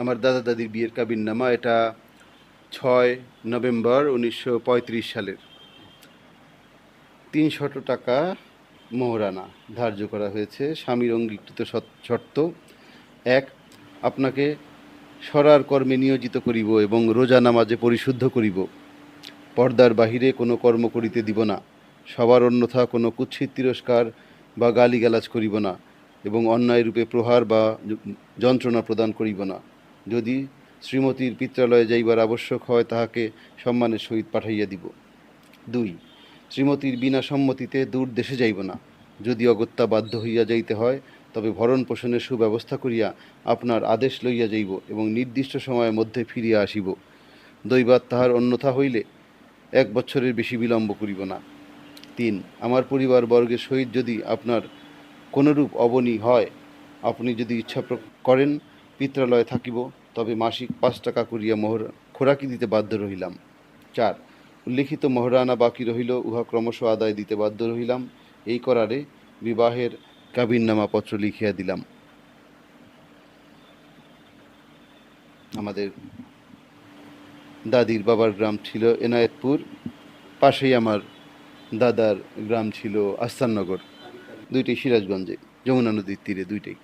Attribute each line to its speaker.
Speaker 1: আমার দাদা দাদির বিয়ের কাবিন নামা এটা ছয় নভেম্বর উনিশশো পঁয়ত্রিশ সালের। তিনশত টাকা মোহরানা ধার্য করা হয়েছে। স্বামীর অঙ্গীকৃত শর্ত, এক, আপনাকে সরার কর্মে নিয়োজিত করিব এবং রোজা নামাজে পরিশুদ্ধ করিব। পর্দার বাহিরে কোনো কর্ম করিতে দিব না। সবার অন্যথা কোনো কুৎসিত তিরস্কার বা গালিগালাজ করিব না এবং অন্যায় রূপে প্রহার বা যন্ত্রণা প্রদান করিব না। যদি শ্রীমতীর পিত্রালয়ে যাইবার আবশ্যক হয়, তাহাকে সম্মানের সহিত পাঠাইয়া দিব। দুই, শ্রীমতীর বিনা সম্মতিতে দূর দেশে যাইব না। যদি অগত্যা বাধ্য হইয়া যাইতে হয়, তবে ভরণ পোষণের সুব্যবস্থা করিয়া আপনার আদেশ লইয়া যাইব এবং নির্দিষ্ট সময়ের মধ্যে ফিরিয়া আসিব। দৈবাত তাহার অন্যথা হইলে এক বছরের বেশি বিলম্ব করিব না। তিন, আমার পরিবার বর্গের সহিত যদি আপনার কোনরূপ অবনী হয়, আপনি যদি ইচ্ছা করেন পিত্রালয়ে থাকিব, তবে মাসিক পাঁচ টাকা করিয়া মোহর খোরাকি দিতে বাধ্য রহিলাম। চার, উল্লিখিত মহরানা বাকি রহিল, উহা ক্রমশ আদায় দিতে বাধ্য রহিলাম। এই করারে বিবাহের কাবিননামা পত্র লিখিয়া দিলাম। আমাদের দাদির বাবার গ্রাম ছিল এনায়েতপুর, পাশেই আমার দাদার গ্রাম ছিল আস্তাননগর। দুইটাই সিরাজগঞ্জে, যমুনা নদীর তীরে দুইটাই।